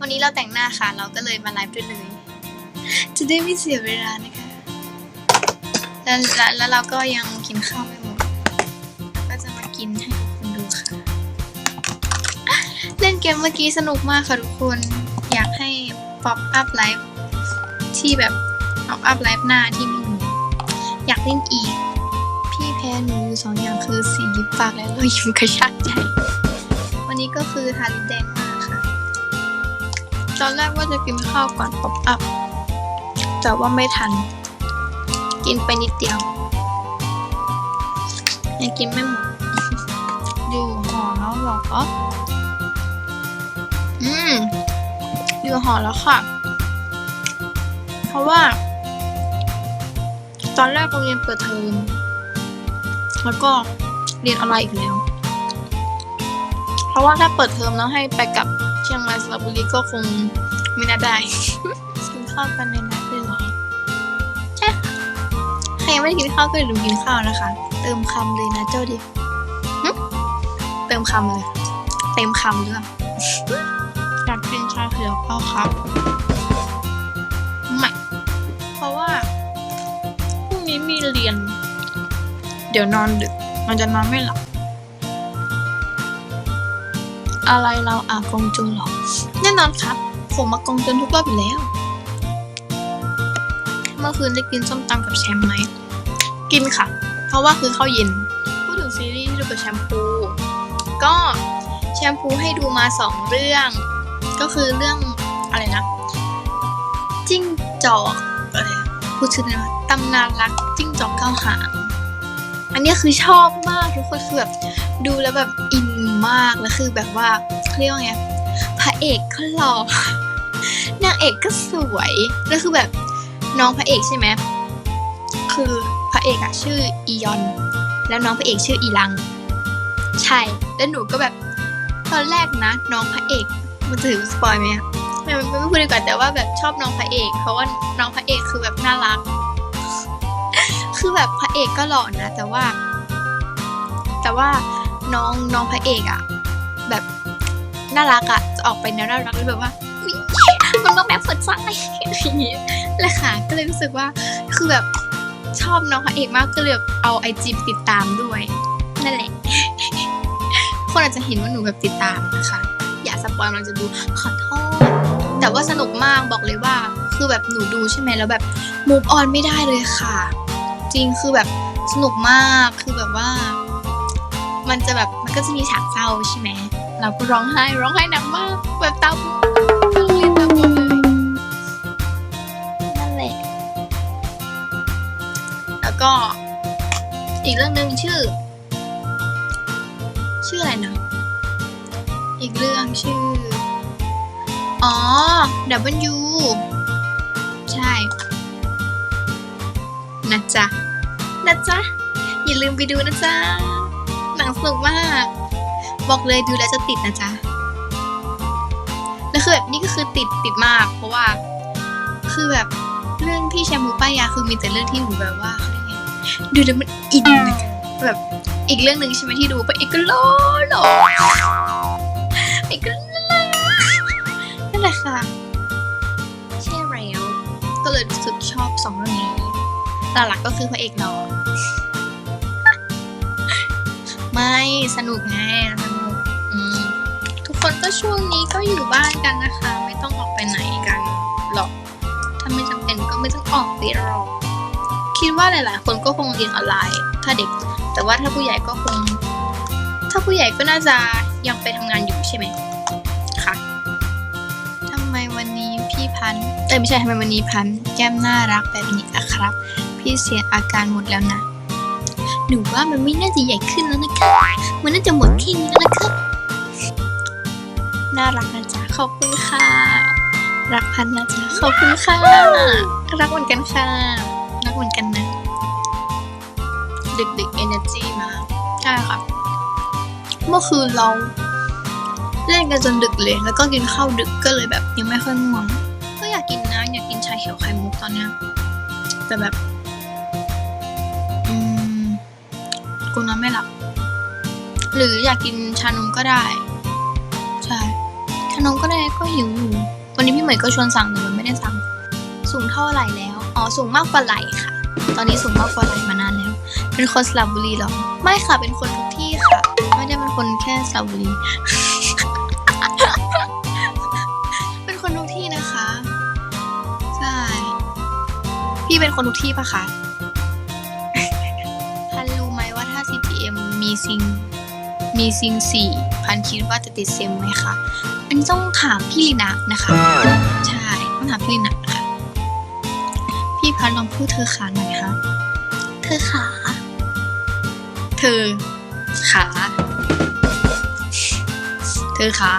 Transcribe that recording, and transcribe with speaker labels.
Speaker 1: วันนี้เราแต่งหน้าค่ะ เราก็เลยมาไลฟ์ด้วยเลย จะได้ไม่เสียเวลานะคะแล้วแล้วแล้วเราก็ยังกินข้าวไม่หมดก็จะมากินให้ทุกคนดูค่ะ เล่นเกมเมื่อกี้สนุกมากค่ะทุกคน อยากให้ pop up live ที่แบบ pop up live หน้าที่มีหนูอยากเล่นอีก พี่แพ้หนูอยู่สองอย่างคือสีลิปปากและรอยยิ้มกระชากใจ วันนี้ก็คือทาลิปแดงมา ตอนแรกว่าจะกินข้าวก่อน pop up แต่ว่าไม่ทัน กินไปนิดเดียวยังกินไม่หมดอยู่หอแล้วเหรอ อืม อยู่หอแล้วค่ะ เพราะว่า ตอนแรกโรงเรียนเปิดเทอม แล้วก็เรียนออนไลน์อีกแล้ว เพราะว่าถ้าเปิดเทอมแล้วให้ไปกับ เชียงรายสระบุรีก็คงไม่น่าได้กินข้าวกันในนัดเลยเหรอใช่ค่ะใครยังไม่ได้กินข้าวก็อย่าลืมกินข้าวนะคะ เติมคำเลยนะเจ้าดิเติมคำเลยเต็มคำด้วยอยากกินชาเขียวเปล่าครับไม่เพราะว่าพรุ่งนี้มีเรียน เดี๋ยวนอนดึก มันจะนอนไม่หลับ อะไรเราอากงจุนหรอ แน่นอนครับ ผมมากงจุนทุกรอบอยู่แล้ว เมื่อคืนได้กินส้มตำกับแชมป์ไหม กินค่ะ เพราะว่าคือข้าวเย็น พูดถึงซีรีส์ที่ดูกับแชมพู ก็แชมพูให้ดูมาสองเรื่อง ก็คือเรื่องอะไรนะ จิ้งจอกอะไรพูดชื่อได้ไหมตำนานรักจิ้งจอกเก้าหาง อันนี้คือชอบมากทุกคนคือแบบดูแล้วแบบอิน มากแล้วคือแบบว่าเรียกว่าไงพระเอกก็หล่อนางเอกก็สวยแล้วคือแบบน้องพระเอกใช่ไหมคือพระเอกอะชื่ออียอน แล้วน้องพระเอกชื่ออีลัง ใช่ แล้วหนูก็แบบตอนแรกนะ น้องพระเอกมันถือสปอยไหมไม่ไม่ไม่พูดดีกว่าแต่ว่าแบบชอบน้องพระเอก เพราะว่าน้องพระเอกคือแบบน่ารัก คือแบบพระเอกก็หล่อนะ แต่ว่า แต่ว่า น้องน้องพระเอกอะแบบน่ารักอะจะออกไปแนวน่ารักเลยแบบว่ามันต้องแบบสดใสอย่างนี้แหละค่ะก็เลยรู้สึกว่าคือแบบชอบน้องพระเอกมากก็เลยแบบเอาไอจีติดตามด้วยนั่นแหละคนอาจจะเห็นว่าหนูแบบติดตามนะคะอย่าสปอยมันจะดูขอโทษ แต่ว่าสนุกมากบอกเลยว่า คือแบบหนูดูใช่ไหมแล้วแบบมูฟออนไม่ได้เลยค่ะ จริงคือแบบสนุกมากคือแบบว่า มันจะแบบมันก็จะมีฉากเศร้าใช่ไหมเราก็ร้องไห้ร้องไห้หนักมากแบบตาบวมทั้งเรียนตาบเลยนั่นแหละแล้วก็อีกเรื่องหนึ่งชื่อ ชื่ออะไรนะอีกเรื่องชื่อ อ๋อ W ใช่ นะจ๊ะ นะจ๊ะ อย่าลืมไปดูนะจ๊ะ งสนุกมาก บอกเลยดูแล้วจะติดนะจ๊ะแล้วคือแบบนี่ก็คือติดติดมาก เพราะว่า คือแบบเรื่องพี่แชมพูป้ายยาคือมีแต่เรื่องที่หนูแบบว่าดูแล้วมันอินอะแบบอีกเรื่องหนึ่งใช่ไหมที่ดูไปอีกก็ล่อหลออีกก็ล่อนั่นแหละค่ะใช่แล้วก็เลยรู้สึกชอบสองเรื่องนี้หลักๆก็คือพระเอกหล่อ ไม่สนุกไงสนุกอืมทุกคนก็ช่วงนี้ก็อยู่บ้านกันนะคะ ไม่ต้องออกไปไหนกันหรอก ถ้าไม่จำเป็นก็ไม่ต้องออกไปหรอก คิดว่าหลาย ๆ คนก็คงเรียนออนไลน์ ถ้าเด็ก แต่ว่าถ้าผู้ใหญ่ก็คง ถ้าผู้ใหญ่ก็น่าจะยังไปทำงานอยู่ใช่ไหมคะทำไมวันนี้พี่พันธุ์เอ้ยไม่ใช่ทำไมวันนี้พันแก้มน่ารักแบบนี้อะครับ พี่เสียอาการหมดแล้วนะ หนูว่ามันไม่น่าจะใหญ่ขึ้นแล้วนะคะ มันน่าจะหมดแค่นี้แล้วนะคะ น่ารักนะจ๊ะขอบคุณค่ะ รักพันนะจ๊ะขอบคุณค่ะ รักเหมือนกันค่ะ รักเหมือนกันนะ ดึกดึก energy มาใช่ค่ะ เมื่อคืนเราเล่นกันจนดึกเลย แล้วก็กินข้าวดึกก็เลยแบบยังไม่ค่อยง่วง ก็อยากกินนะอยากกินชาเขียวไข่มุกตอนเนี้ยแต่แบบ กูนอนไม่หลับ หรืออยากกินชานมก็ได้ ใช่ขนมก็ได้ก็หิวอยู่ วันนี้พี่เหมยก็ชวนสั่งแต่มันไม่ได้สั่ง สูงเท่าไหร่แล้ว อ๋อ สูงมากกว่าไหลค่ะ ตอนนี้สูงมากกว่าไหลมานานแล้ว เป็นคนสระบุรีหรอ ไม่ค่ะ เป็นคนทุกที่ค่ะ ไม่ได้เป็นคนแค่สระบุรี เป็นคนทุกที่นะคะ ใช่ พี่เป็นคนทุกที่ปะคะ มีซิง มีซิงสี่พันคิดว่าจะติดเซมไหมคะอันนี้ต้องถามพี่ลีนะนะคะ ใช่ต้องถามพี่ลีนะนะคะพี่พันลองพูดเธอขาหน่อยค่ะ เธอขา เธอขา เธอขา